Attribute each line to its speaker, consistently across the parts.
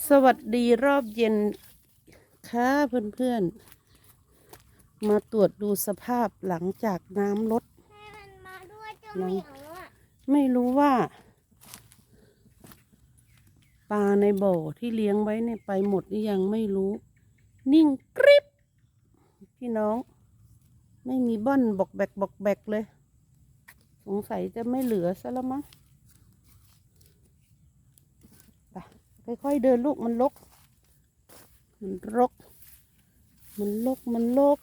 Speaker 1: สวัสดีรอบเย็นค่ะเพื่อนๆ มาตรวจดูสภาพหลังจากน้ำลด
Speaker 2: แม่มันมาด้วยเจ้าเหมียวอะ
Speaker 1: ไม่รู้ว่าปลาในบ่อที่เลี้ยงไว้เนี่ยไปหมดหรือยังไม่รู้ นิ่งกริบพี่น้อง ไม่มีบ้อนบอกแบกบอกแบกเลย สงสัยจะไม่เหลือซะแล้วมั้งไป ค่อยๆเดินลูกมันลก มันรก มันลกมันลก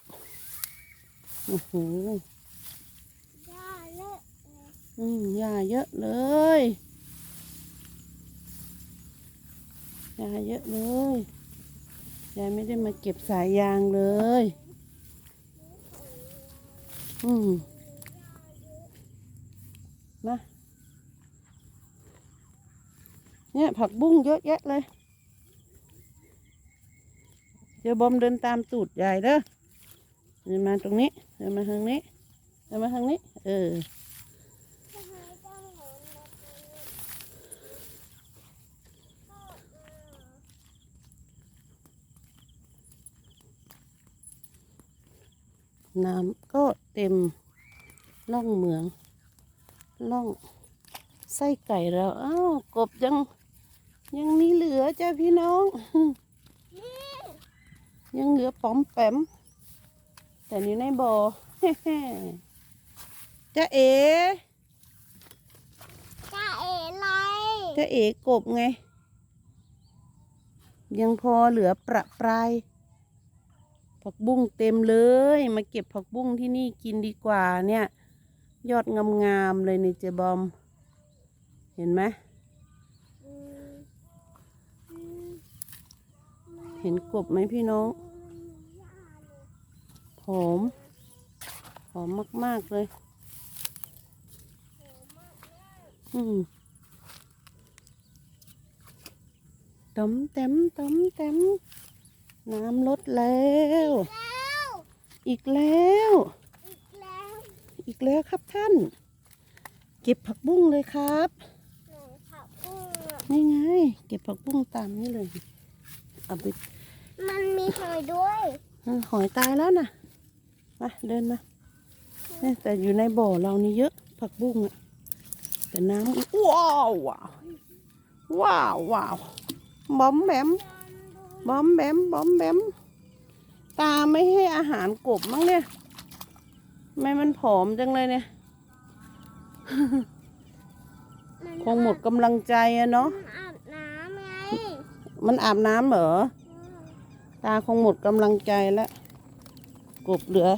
Speaker 1: โอ้โห
Speaker 2: ย่าเลอะเลย
Speaker 1: อืมยาเยอะเลยยาเยอะเลยยายไม่ได้มาเก็บสายยางเลย อืมนะ เนี่ยผักบุ้งเยอะแยะเลยเดี๋ยวบอมเดินตามตูดยายเด้อเดินมาตรงนี้เดินมาทางนี้เดินมาทางนี้ เออน้ำก็เต็มล่องเหมืองล่องไส้ไก่เราอ้าวกบยัง ยังมีเหลือจ้าพี่น้อง
Speaker 2: นี่
Speaker 1: ยังเหลือป๋อมแปม แต่อยู่ในบ่อจ้าเอ๋
Speaker 2: จ้าเอ๋ไร
Speaker 1: จ้าเอ๋กบไง ยังพอเหลือประปรายผักบุ้งเต็มเลย มาเก็บผักบุ้งที่นี่กินดีกว่าเนี่ย ยอดงามๆเลยนี่เจบอม เห็นไหม
Speaker 2: อืมอืม
Speaker 1: เห็นกบไหมพี่น้อง
Speaker 2: ย่าเลย
Speaker 1: หอมหอมมาก ๆ เลย อืมต้มเต็มต้มเต็มน้ำลดแล้ว
Speaker 2: แล้ว
Speaker 1: อีกแล้ว
Speaker 2: อีกแล้ว
Speaker 1: อีกแล้วครับท่าน เก็บผักบุ้งเลยครับ
Speaker 2: หนูผักบุ้งอะ
Speaker 1: นี่ไง เก็บผักบุ้งตามนี้เลย เอาไป
Speaker 2: มันมีหอยด้วย
Speaker 1: เออหอยตายแล้วนะมาเดินมาเนี่ยแต่อยู่ในบ่อเรานี่เยอะ ผักบุ้งอะแต่น้ำว้าวว้าวว้าวว้าวบอมแบมบอมแบมบอมแบมตาไม่ให้อาหารกบมั้งเนี่ยทำไมมันผอมจังเลยเนี่ย คงหมดกำลังใจอะเนาะ
Speaker 2: มันอาบน้ำไง
Speaker 1: มันอาบน้ำเหรอ ตาคงหมดกำลังใจแล้วกบเหลือ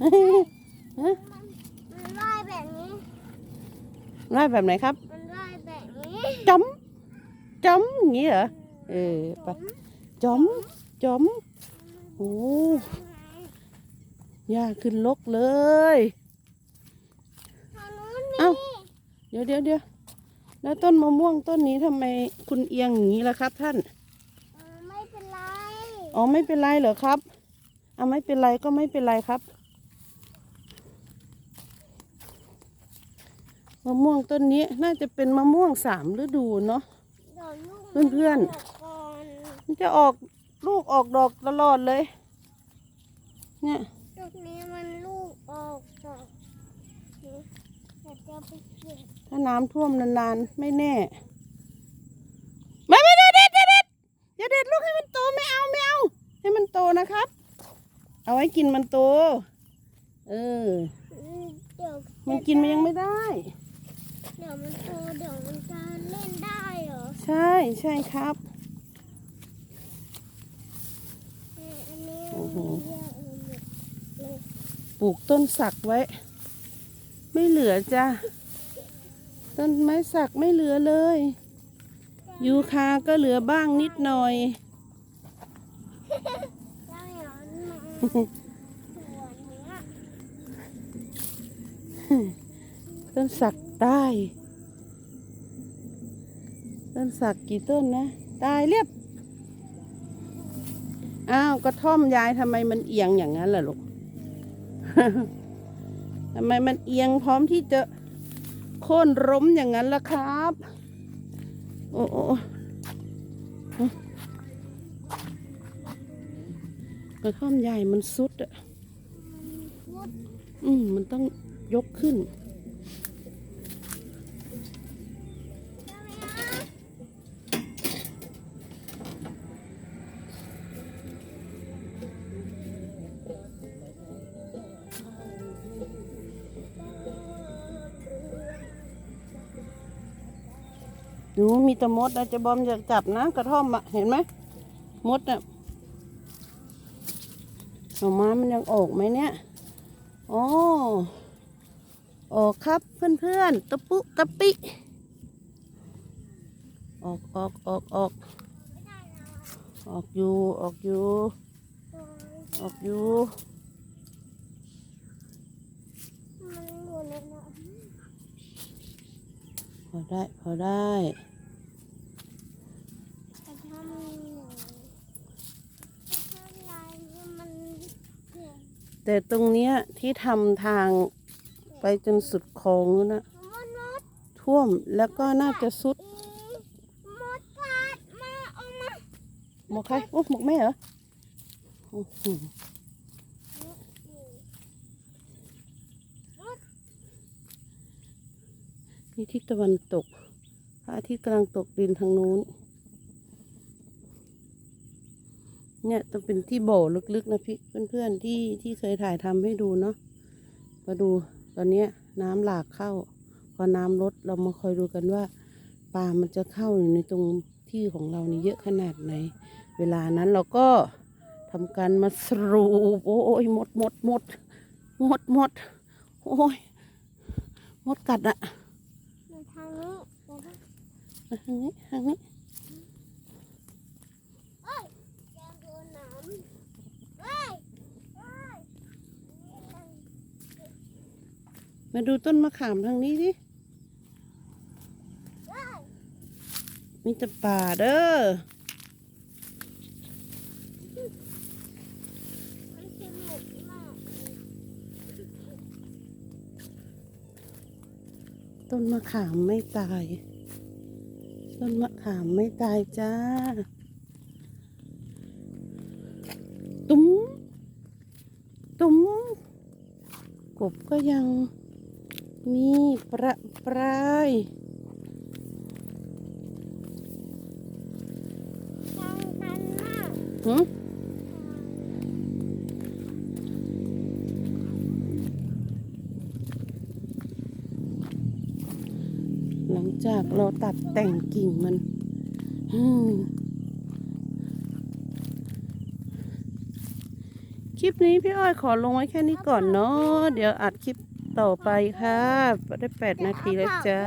Speaker 2: มันมันว่ายแบบนี้
Speaker 1: ไล่แบบไหนครับ
Speaker 2: มันว่ายแบบนี้
Speaker 1: จอมจอมอย่างนี้เหรอ เออไปจอมจอมโอ้ยากขึ้นลกเลย
Speaker 2: ทางนู้นมี
Speaker 1: เอ้า เดี๋ยวเดี๋ยวเดี๋ยว แล้วต้นมะม่วงต้นนี้ทำไมคุณเอียงอย่างนี้ล่ะครับ ท่าน
Speaker 2: เออไม่เป็นไร
Speaker 1: อ๋อไม่เป็นไรเหรอครับเอาไม่เป็นไรก็ไม่เป็นไรครับมะม่วงต้นนี้น่าจะเป็นมะม่วงสามฤดูเนาะ
Speaker 2: เดี๋ยวลูก
Speaker 1: เพื่อนๆ
Speaker 2: มักก่อน
Speaker 1: มันจะออกลูกออกดอกตลอดเลย เนี่ย
Speaker 2: ตรงนี้มันลูกออกดอก นี่แต่จะไปเก็บ
Speaker 1: ถ้าน้ำท่วมนานๆ ไม่แน่ไม่ไม่เด็ดเด็ดเด็ดเด็ดอย่าเด็ดลูกให้มันโตไม่เอาไม่เอา ให้มันโตนะครับ เอาไว้กินมันโต เออ
Speaker 2: อืมเดี๋ยว
Speaker 1: มันกินมันยังไม่ได้
Speaker 2: เดี๋ยวมันโตเดี๋ยวมันจะเล่นได้เหรอ
Speaker 1: ใช่ใช่ครับ
Speaker 2: เอออันนี้
Speaker 1: โอ้โห
Speaker 2: เยอะเลย
Speaker 1: ปลูกต้นสักไว้ ไม่เหลือจ้ะ ต้นไม้สักไม่เหลือเลย ยูคาก็เหลือบ้างนิดหน่อย ต้นสักตาย ต้นสักกี่ต้นนะ ตายเรียบ อ้าวกระท่อมยายทำไมมันเอียงอย่างนั้นล่ะลูก ทำไมมันเอียงพร้อมที่จะโค่นล้มอย่างนั้นล่ะครับ โอ้โอ้ฮะกระท่อมใหญ่มันสุดอะ อืมมันต้องยกขึ้น
Speaker 2: ดูมี
Speaker 1: แตะมดนะจะบอมอยากจับนะกระท่อมอะเห็นไหมมดอะหน่อไม้มันยังออกไหมเนี่ยอ๋อออกครับเพื่อนๆตะปุตะปิ ออกออกออกออกออกอยู่ออกอยู่ออกอยู่
Speaker 2: มันอยู่ในน้
Speaker 1: พอได้ พอได้ำ
Speaker 2: แต่ถ้ามันอยู่แต่ถ้าลายมันเกิด
Speaker 1: แต่ตรงเนี้ยที่ทำทางไปจนสุดคลองนู้นนะ
Speaker 2: มดมด
Speaker 1: ท่วมแล้วก็น่าจะสุด
Speaker 2: อีมดกัดมาเอามา
Speaker 1: หมกใครโอ้หมกแม่เหรอโอ้โห นี่ทิศตะวันตก พระอาทิตย์กำลังตกดินทางนู้น เนี่ยต้องเป็นที่โบ่ลึกๆนะพี่เพื่อนๆที่ที่เคยถ่ายทำให้ดูเนาะ มาดูตอนเนี้ยน้ำหลากเข้า พอน้ำลดเรามาคอยดูกันว่าปลามันจะเข้าอยู่ในตรงที่ของเรานี่เยอะขนาดไหน เวลานั้นเราก็ทำการมาสรูปโอ้ยหมดหมดหมดหมดหมดโอ้ยหมดกัดอะ
Speaker 2: มาทางนี้เดี๋ยวนะ
Speaker 1: มาทางนี้ทางนี่
Speaker 2: มา
Speaker 1: ดูต้นมะขามทางนี้ดิมีแต่ป่าเด้อต้นมะขามไม่ตาย ต้นมะขามไม่ตายจ้า ตุ้ม ตุ้ม กบก็ยังมีประปราย
Speaker 2: ฟังกันมาก
Speaker 1: หึหลัง จากเราตัดแต่งกิ่งมันคลิปนี้พี่อ้อยขอลงไว้แค่นี้ก่อนเนาะเดี๋ยวอัดคลิปต่อไปค่ะได้แปดนาทีแล้วจ้า